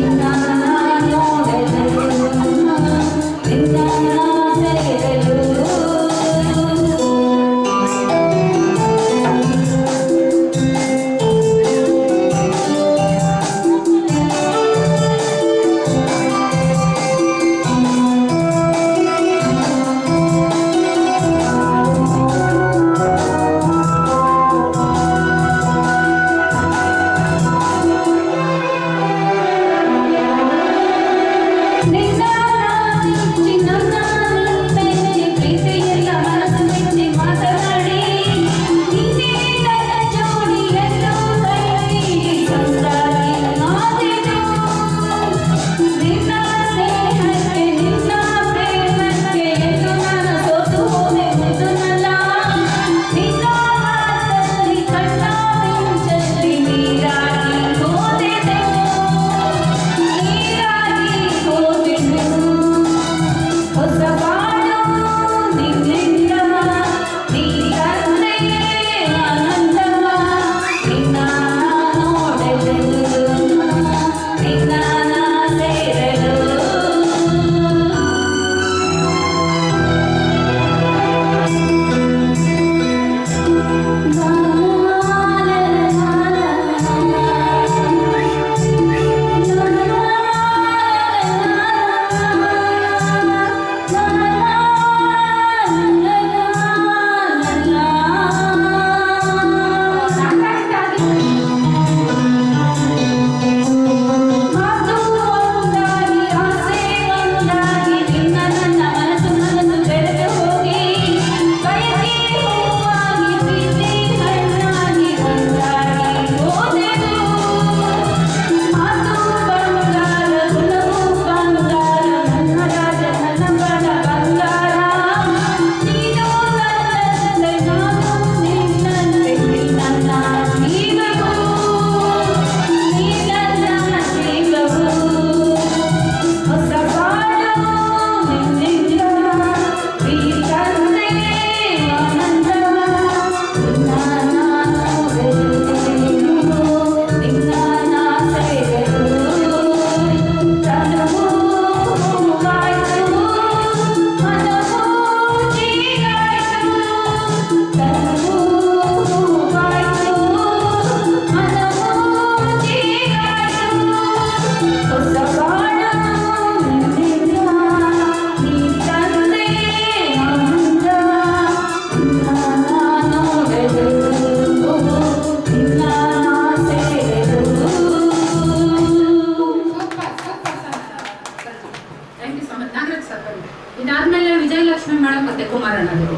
Marina. Sir ಬಂದೆ ಇದಾದ್ಮೇಲೆ Vijayalakshmi madam ಮತ್ತೆ ಕುಮಾರಣ್ಣವರು